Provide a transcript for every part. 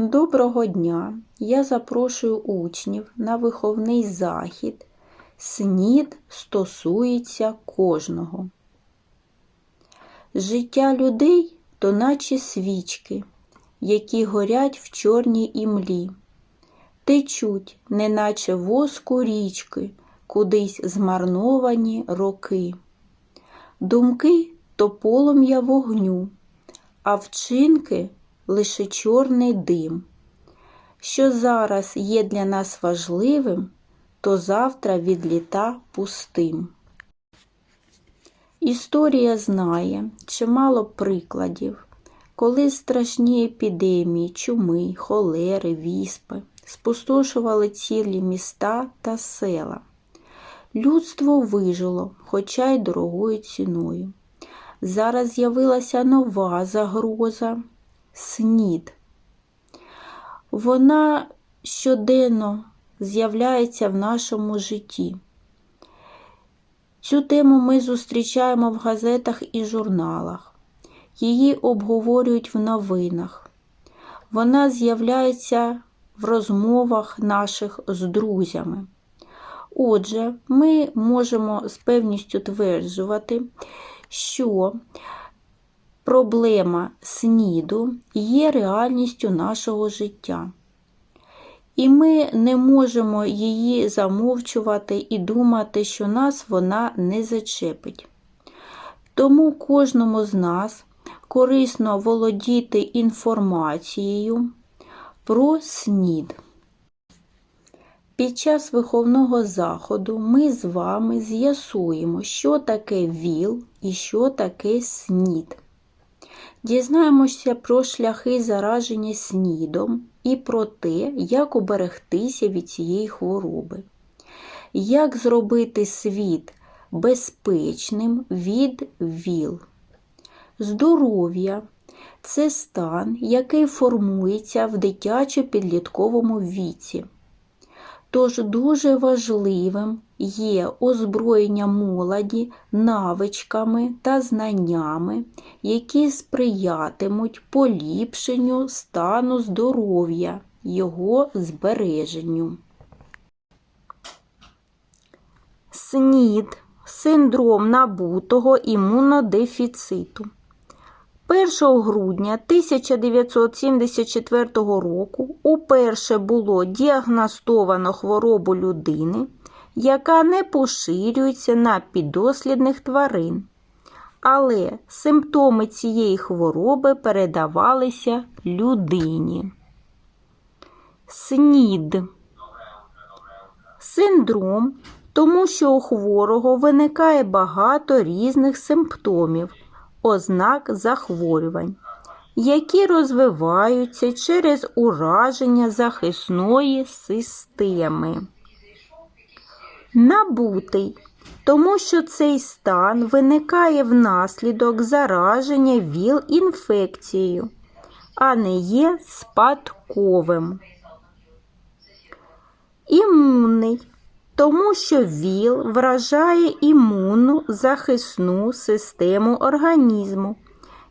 Доброго дня! Я запрошую учнів на виховний захід. СНІД стосується кожного. Життя людей то наче свічки, які горять в чорній імлі, течуть, неначе воску річки, кудись змарновані роки. Думки то полум'я вогню, а вчинки лише чорний дим. Що зараз є для нас важливим, то завтра відліта пустим. Історія знає чимало прикладів, коли страшні епідемії, чуми, холери, віспи спустошували цілі міста та села. Людство вижило, хоча й дорогою ціною. Зараз з'явилася нова загроза снід. Вона щоденно з'являється в нашому житті. Цю тему ми зустрічаємо в газетах і журналах. Її обговорюють в новинах. Вона з'являється в розмовах наших з друзями. Отже, ми можемо з певністю тверджувати, що проблема СНІДу є реальністю нашого життя. І ми не можемо її замовчувати і думати, що нас вона не зачепить. Тому кожному з нас корисно володіти інформацією про СНІД. Під час виховного заходу ми з вами з'ясуємо, що таке ВІЛ і що таке СНІД. Дізнаємося про шляхи зараження СНІДом і про те, як уберегтися від цієї хвороби, як зробити світ безпечним від ВІЛ. Здоров'я це стан, який формується в дитячо-підлітковому віці. Тож дуже важливим є озброєння молоді навичками та знаннями, які сприятимуть поліпшенню стану здоров'я, його збереженню. СНІД синдром набутого імунодефіциту. 1 грудня 1974 року уперше було діагностовано хворобу людини, яка не поширюється на підослідних тварин. Але симптоми цієї хвороби передавалися людині. СНІД синдром, тому що у хворого виникає багато різних симптомів ознак захворювань, які розвиваються через ураження захисної системи. Набутий, тому що цей стан виникає внаслідок зараження ВІЛ-інфекцією, а не є спадковим. Імунний тому що ВІЛ вражає імунну захисну систему організму,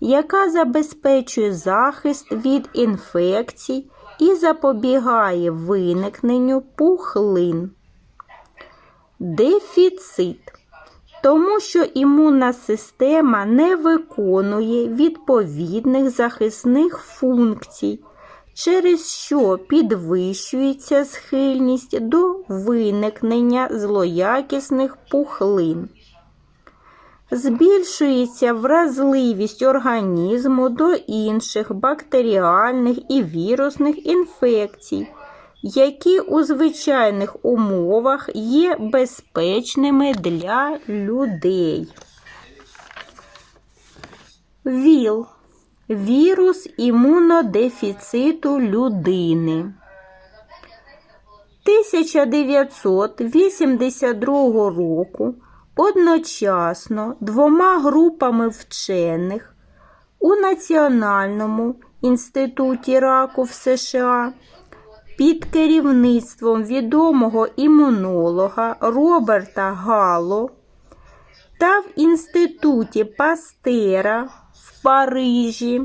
яка забезпечує захист від інфекцій і запобігає виникненню пухлин. Дефіцит. Тому що імунна система не виконує відповідних захисних функцій через що підвищується схильність до виникнення злоякісних пухлин. Збільшується вразливість організму до інших бактеріальних і вірусних інфекцій, які у звичайних умовах є безпечними для людей. ВІЛ Вірус імунодефіциту людини. 1982 року одночасно двома групами вчених у Національному інституті раку в США під керівництвом відомого імунолога Роберта Гало та в інституті Пастера в Парижі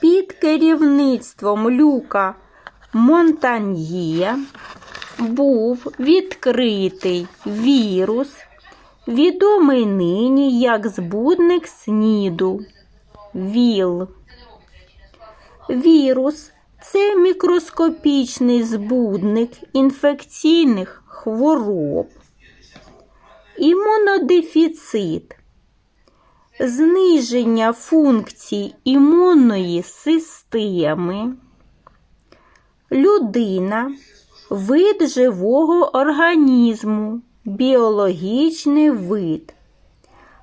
під керівництвом Люка Монтаньє був відкритий вірус, відомий нині як збудник СНІДу ВІЛ. Вірус це мікроскопічний збудник інфекційних хвороб, імунодефіцит, зниження функцій імунної системи. Людина вид живого організму, біологічний вид,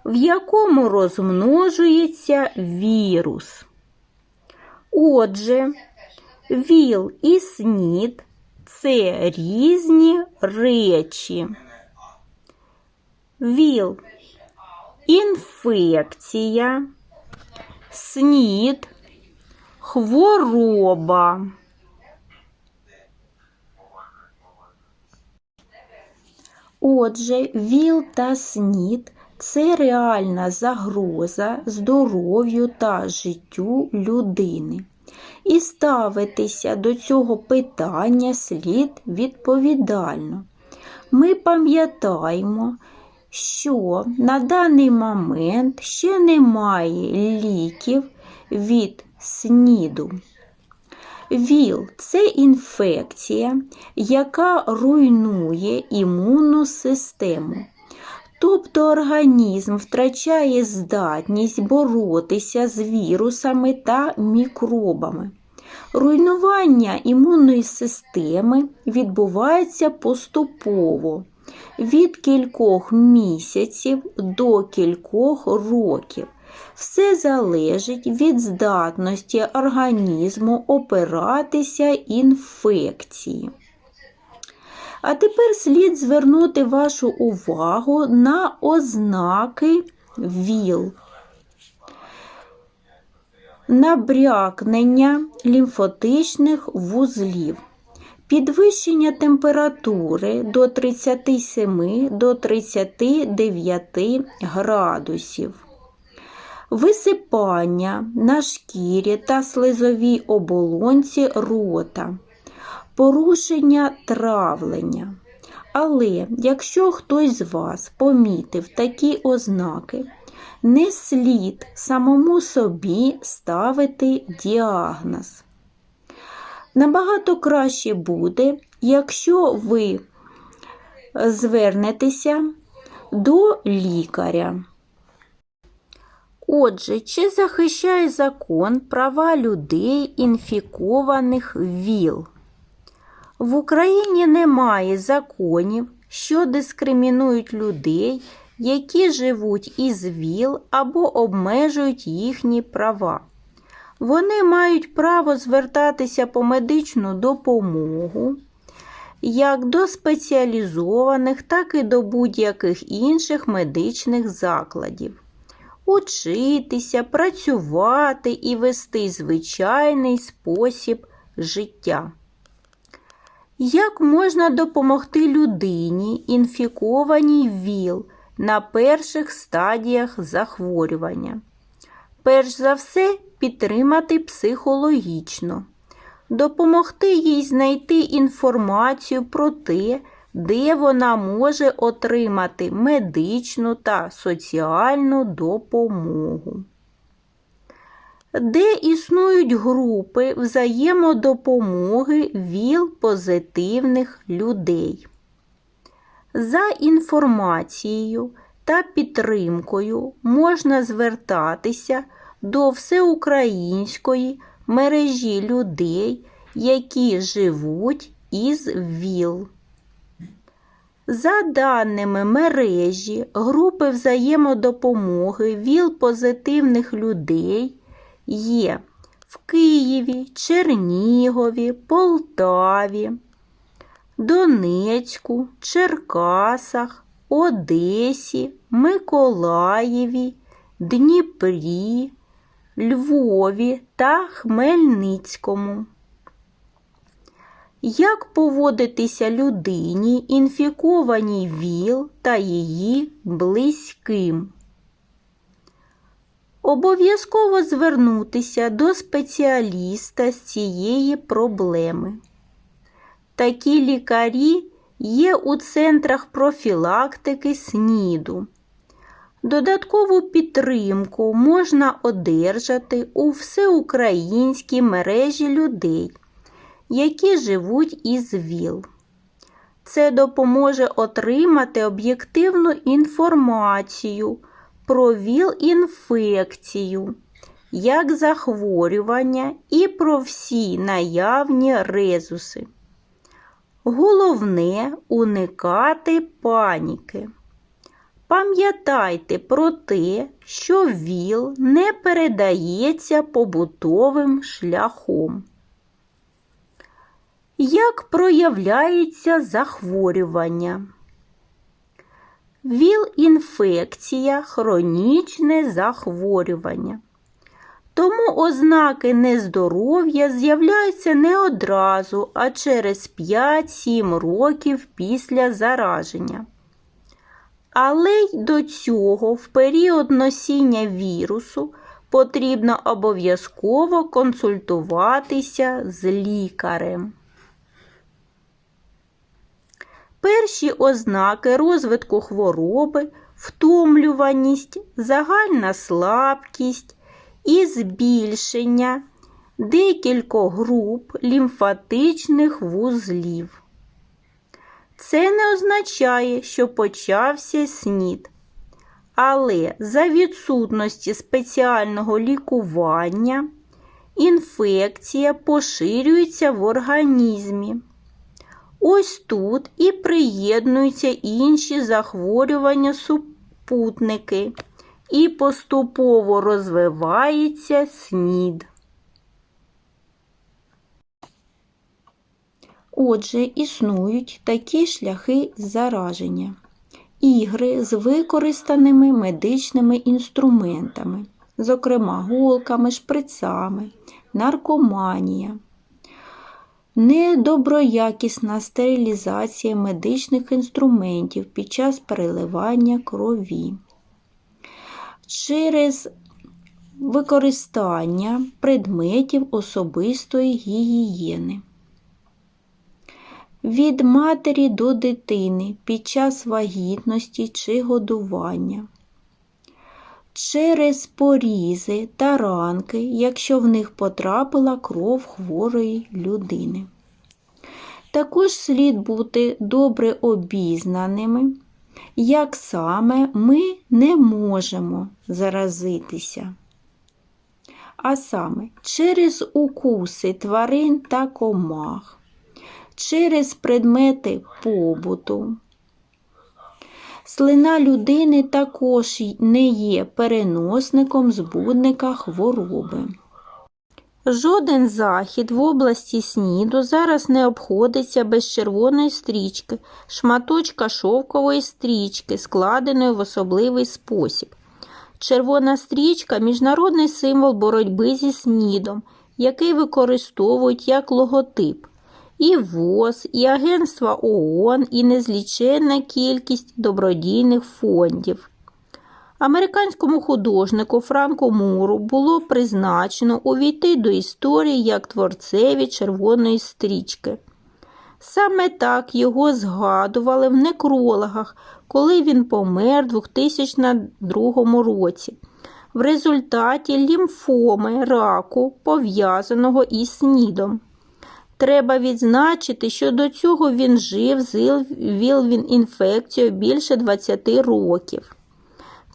в якому розмножується вірус. Отже, ВІЛ і СНІД це різні речі. ВІЛ інфекція, СНІД хвороба. Отже, ВІЛ та СНІД це реальна загроза здоров'ю та життю людини. І ставитися до цього питання слід відповідально. Ми пам'ятаємо, що на даний момент ще немає ліків від СНІДу. ВІЛ це інфекція, яка руйнує імунну систему. Тобто організм втрачає здатність боротися з вірусами та мікробами. Руйнування імунної системи відбувається поступово від кількох місяців до кількох років. Все залежить від здатності організму опиратися інфекції. А тепер слід звернути вашу увагу на ознаки ВІЛ. Набрякнення лімфотичних вузлів. Підвищення температури до 37 до 39 градусів. Висипання на шкірі та слизовій оболонці рота порушення травлення. Але якщо хтось з вас помітив такі ознаки, не слід самому собі ставити діагноз. Набагато краще буде, якщо ви звернетеся до лікаря. Отже, чи захищає закон права людей, інфікованих ВІЛ? В Україні немає законів, що дискримінують людей, які живуть із ВІЛ або обмежують їхні права. Вони мають право звертатися по медичну допомогу як до спеціалізованих, так і до будь-яких інших медичних закладів. Учитися, працювати і вести звичайний спосіб життя. Як можна допомогти людині, інфікованій ВІЛ на перших стадіях захворювання? Перш за все, підтримати психологічно, допомогти їй знайти інформацію про те, де вона може отримати медичну та соціальну допомогу де існують групи взаємодопомоги ВІЛ-позитивних людей. За інформацією та підтримкою можна звертатися до всеукраїнської мережі людей, які живуть із ВІЛ. За даними мережі групи взаємодопомоги ВІЛ-позитивних людей є в Києві, Чернігові, Полтаві, Донецьку, Черкасах, Одесі, Миколаєві, Дніпрі, Львові та Хмельницькому. Як поводитися людині, інфікованій ВІЛ та її близьким? Обов'язково звернутися до спеціаліста з цієї проблеми. Такі лікарі є у центрах профілактики СНІДу. Додаткову підтримку можна одержати у всеукраїнській мережі людей, які живуть із ВІЛ. Це допоможе отримати об'єктивну інформацію про ВІЛ-інфекцію, як захворювання і про всі наявні резуси. Головне уникати паніки. Пам'ятайте про те, що ВІЛ не передається побутовим шляхом. Як проявляється захворювання? ВІЛ-інфекція хронічне захворювання. Тому ознаки нездоров'я з'являються не одразу, а через 5-7 років після зараження. Але й до цього в період носіння вірусу потрібно обов'язково консультуватися з лікарем. Перші ознаки розвитку хвороби, втомлюваність, загальна слабкість і збільшення декількох груп лімфатичних вузлів. Це не означає, що почався снід, але за відсутності спеціального лікування інфекція поширюється в організмі. Ось тут і приєднуються інші захворювання супутники, і поступово розвивається снід. Отже, існують такі шляхи зараження, ігри з використаними медичними інструментами, зокрема голками, шприцами, наркоманія, недоброякісна стерилізація медичних інструментів під час переливання крові. Через використання предметів особистої гігієни від матері до дитини під час вагітності чи годування, через порізи та ранки, якщо в них потрапила кров хворої людини. Також слід бути добре обізнаними, як саме ми не можемо заразитися. А саме через укуси тварин та комах через предмети побуту. Слина людини також не є переносником збудника хвороби. Жоден захід в області сніду зараз не обходиться без червоної стрічки, шматочка шовкової стрічки, складеної в особливий спосіб. Червона стрічка міжнародний символ боротьби зі снідом, який використовують як логотип і ВОЗ, і Агентства ООН, і незліченна кількість добродійних фондів. Американському художнику Франку Муру було призначено увійти до історії як творцеві червоної стрічки. Саме так його згадували в некрологах, коли він помер у 2002 році. В результаті лімфоми раку, пов'язаного із снідом. Треба відзначити, що до цього він жив з ВІЛ-інфекцією більше 20 років.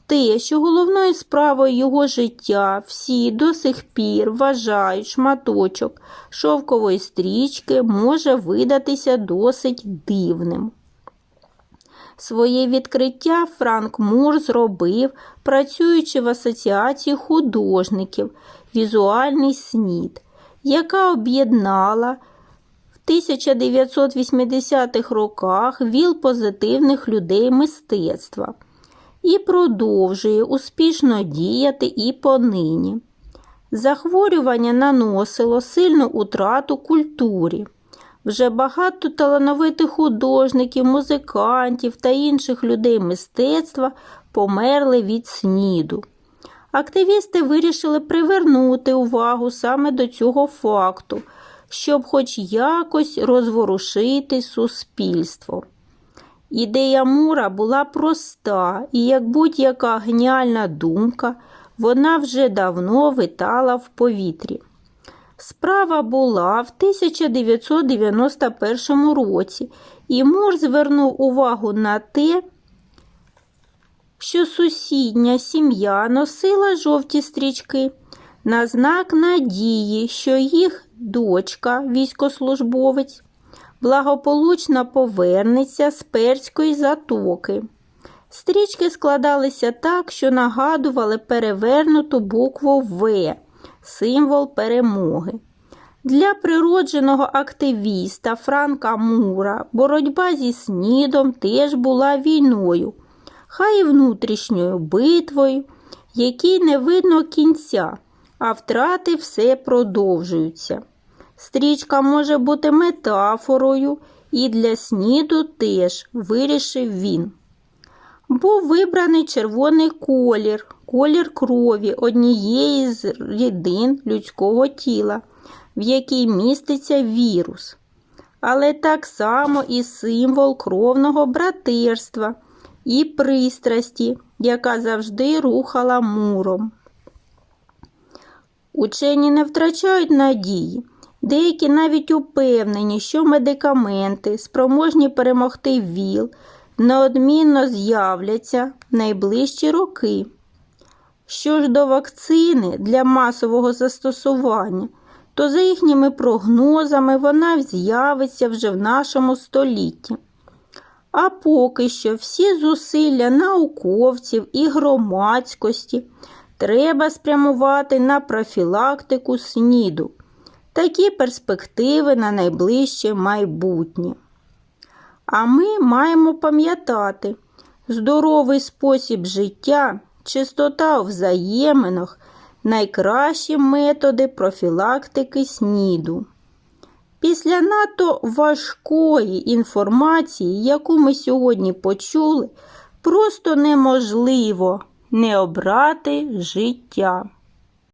Те, що головною справою його життя всі до сих пір вважають шматочок шовкової стрічки, може видатися досить дивним. Своє відкриття Франк Мур зробив, працюючи в Асоціації художників Візуальний снід, яка об'єднала 1980-х роках віл позитивних людей мистецтва і продовжує успішно діяти і понині. Захворювання наносило сильну утрату культурі. Вже багато талановитих художників, музикантів та інших людей мистецтва померли від сніду. Активісти вирішили привернути увагу саме до цього факту, щоб хоч якось розворушити суспільство. Ідея Мура була проста, і як будь-яка геніальна думка, вона вже давно витала в повітрі. Справа була в 1991 році, і Мур звернув увагу на те, що сусідня сім'я носила жовті стрічки на знак надії, що їх дочка, військослужбовець, благополучно повернеться з перської затоки. Стрічки складалися так, що нагадували перевернуту букву В, символ перемоги. Для природженого активіста Франка Мура боротьба зі снідом теж була війною, хай і внутрішньою битвою, якій не видно кінця, а втрати все продовжуються. Стрічка може бути метафорою, і для сніду теж вирішив він. Був вибраний червоний колір, колір крові однієї з рідин людського тіла, в якій міститься вірус, але так само і символ кровного братерства і пристрасті, яка завжди рухала муром. Учені не втрачають надії. Деякі навіть упевнені, що медикаменти, спроможні перемогти ВІЛ, неодмінно з'являться в найближчі роки. Що ж до вакцини для масового застосування, то за їхніми прогнозами вона з'явиться вже в нашому столітті. А поки що всі зусилля науковців і громадськості треба спрямувати на профілактику СНІДу. Такі перспективи на найближче майбутнє. А ми маємо пам'ятати, здоровий спосіб життя, чистота у взаєминах найкращі методи профілактики СНІДу. Після надто важкої інформації, яку ми сьогодні почули, просто неможливо не обрати життя.